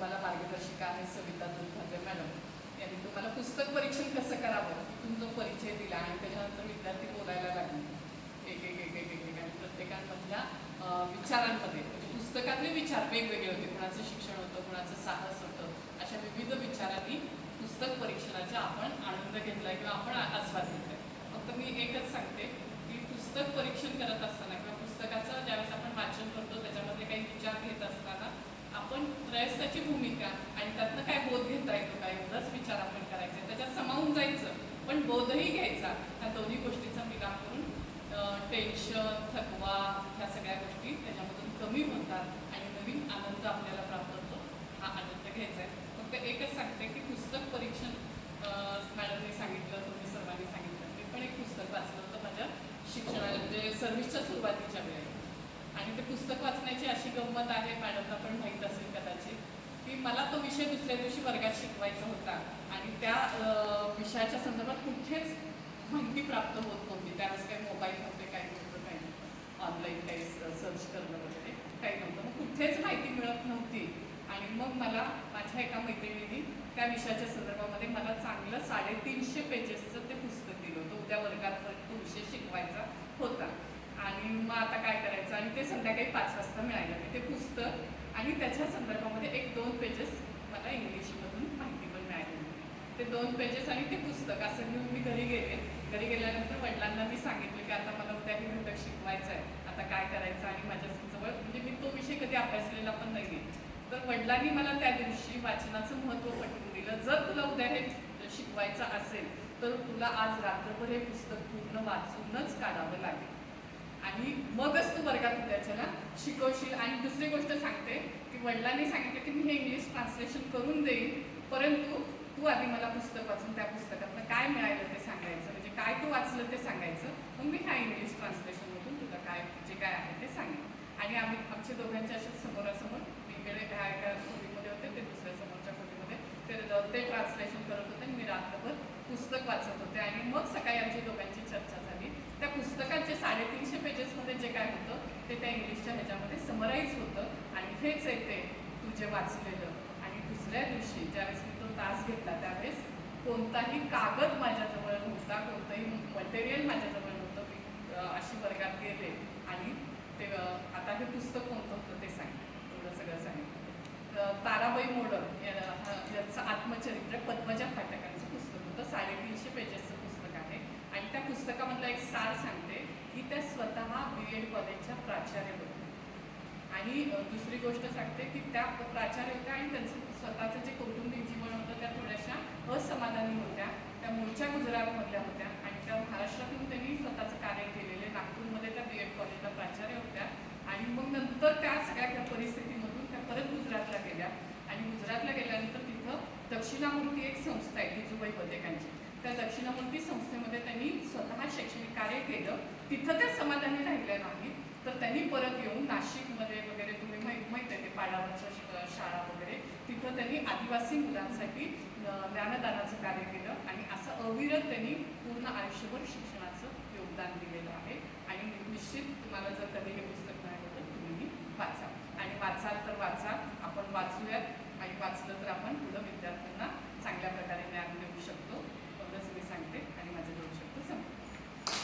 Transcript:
तुम्हाला मार्गदर्शिका आहे सविता दुर्भाग्य मॅडम. यांनी तुम्हाला पुस्तक परीक्षण कसं करावं? तुमचा परिचय दिला आणि त्याच्यानंतर विद्यार्थी बोलायला लागले. एक एक एक एक एक आणि प्रत्येकांमधल्या विचारांमध्ये म्हणजे पुस्तकातले विचार वेगवेगळे होते. कुणाचं शिक्षण होतं कुणाचं साहस होतं. अशा विविध विचारांनी पुस्तक परीक्षणाचा आपण आनंद घेतलाय किंवा आपण आस्वाद घेतला फक्त मी एकच सांगते की पुस्तक परीक्षण करत असताना किंवा पुस्तकाचं ज्यावेळेस आपण वाचन करतो त्याच्यामध्ये काही विचार घेत असताना आपण त्रयस्थाची भूमिका आणि त्यातनं काय बोध घेता येतो काय एवढाच विचार आपण करायचा. त्याच्यात समावून जायचं पण बोधही घ्यायचा. ह्या दोन्ही गोष्टीचा मिलाप करून टेन्शन थकवा ह्या सगळ्या गोष्टी त्याच्यामधून कमी होतात आणि नवीन आनंद आपल्याला प्राप्त होतो हा आनंद घ्यायचा आहे. फक्त एकच सांगते की पुस्तक परीक्षण मॅडमने सांगितलं तुम्ही सर्वांनी सांगितलं. मी पण एक पुस्तक वाचलं होतं माझ्या शिक्षणाला म्हणजे सर्व्हिसच्या सुरुवातीच्या वेळेला. आणि ते पुस्तक वाचण्याची अशी गंमत आहे मॅडमला पण माहीत असेल कदाचित की मला तो विषय दुसऱ्या दिवशी वर्गात शिकवायचा होता. आणि त्या विषयाच्या संदर्भात कुठेच माहिती प्राप्त होत नव्हती. त्यावेळेस काही मोबाईल नव्हते काही नव्हतं काही ऑनलाईन काही सर्च करणं वगैरे काही नव्हतं. मग कुठेच माहिती मिळत नव्हती. आणि मग मला माझ्या एका मैत्रिणीने त्या विषयाच्या संदर्भामध्ये मला चांगलं साडेतीनशे पेजेसचं ते पुस्तक दिलं होतं. उद्या वर्गात तो विषय मग आता काय करायचं? आणि ते संध्याकाळी पाच वाजता मिळायला लागले. ते पुस्तक आणि त्याच्या संदर्भामध्ये एक दोन पेजेस मला इंग्लिशमधून माहिती पण मिळाली. होती ते दोन पेजेस आणि ते पुस्तक असं घेऊन मी घरी गेले. घरी गेल्यानंतर वडिलांना मी सांगितलं की आता मला उद्या हे घटक शिकवायचं आहे. आता काय करायचं? आणि माझ्या जवळ म्हणजे मी तो विषय कधी अभ्यासलेला पण नाही आहे तर वडिलांनी मला त्या दिवशी वाचनाचं महत्त्व पटवून दिलं. जर तुला उद्या हे शिकवायचं असेल तर तुला आज रात्रभर हे पुस्तक पूर्ण वाचूनच काढावं लागेल. आणि मगच तू वर्गात उद्याच्याला शिकवशील. आणि दुसरी गोष्ट सांगते की वडिलांनी सांगितलं की मी हे इंग्लिश ट्रान्सलेशन करून देईन परंतु तू आधी मला पुस्तक वाचून त्या पुस्तकातनं काय मिळालं ते सांगायचं. म्हणजे काय तू वाचलं ते सांगायचं. मग मी ह्या इंग्लिश ट्रान्सलेशनमधून तुला काय जे काय आहे ते सांगेन. आणि आम्ही आमच्या दोघांच्या अशा समोरासमोर वेगवेगळे ह्या एका खोलीमध्ये होते ते दुसऱ्या समोरच्या खोलीमध्ये. ते ते ट्रान्सलेशन करत होते आणि मी रात्रभर पुस्तक वाचत होते. आणि मग सकाळी आमची दोघांची चर्चा झाली त्या पुस्तकात जे साडेतीनशे काय होतं? ते त्या इंग्लिशच्या ह्याच्यामध्ये समराईज होतं आणि हेच आहे ते तू जे वाचलेलं. आणि दुसऱ्या दिवशी ज्यावेळेस मी तो तास घेतला त्यावेळेस कोणताही कागद माझ्याजवळ नव्हता कोणतंही मटेरियल माझ्याजवळ नव्हतं मी अशी वर्गात गेले आणि ते आता हे पुस्तक कोणतं होतं ते सांगितलं. एवढं सगळं सांगितलं. ताराबाई मोडक याचं आत्मचरित्र पद्मजा फाटकांचं पुस्तक होतं. साडेतीनशे पेजेसचं पुस्तक आहे. आणि त्या पुस्तकामधला एक सार सांगते. बी एड कॉलेजच्या प्राचार्य होत्या आणि दुसरी गोष्ट सांगते की त्या प्राचार्य होत्या आणि त्यांचं स्वतःचं जे कौटुंबिक जीवन होतं त्या थोड्याशा असमाधानी होत्या. त्या मूळच्या गुजरातमधल्या होत्या आणि त्या महाराष्ट्रातून त्यांनी स्वतःचं कार्य केलेले नागपूरमध्ये त्या बी एड कॉलेजला प्राचार्य होत्या. आणि मग नंतर त्या सगळ्या त्या परिस्थितीमधून त्या परत गुजरातला गेल्या. आणि गुजरातला गेल्यानंतर तिथं दक्षिणामूर्ती एक संस्था आहे जिजूबाई पदेकांची. त्या दक्षिणामूर्ती संस्थेमध्ये त्यांनी स्वतः शैक्षणिक कार्य केलं. तिथं त्या समाधानी राहिल्या नाहीत. तर त्यांनी परत येऊन नाशिकमध्ये वगैरे तुम्ही माहीत माहीत आहे ते पाडावरच्या शाळा वगैरे तिथं त्यांनी आदिवासी मुलांसाठी ज्ञानदानाचं कार्य केलं आणि असं अविरत त्यांनी पूर्ण आयुष्यभर शिक्षणाचं योगदान दिलेलं आहे. आणि निश्चित तुम्हाला जर कधी हे पुस्तक मिळालं तर तुम्ही वाचा. आणि वाचाल तर वाचा. आपण वाचूयात. आणि वाचलं तर आपण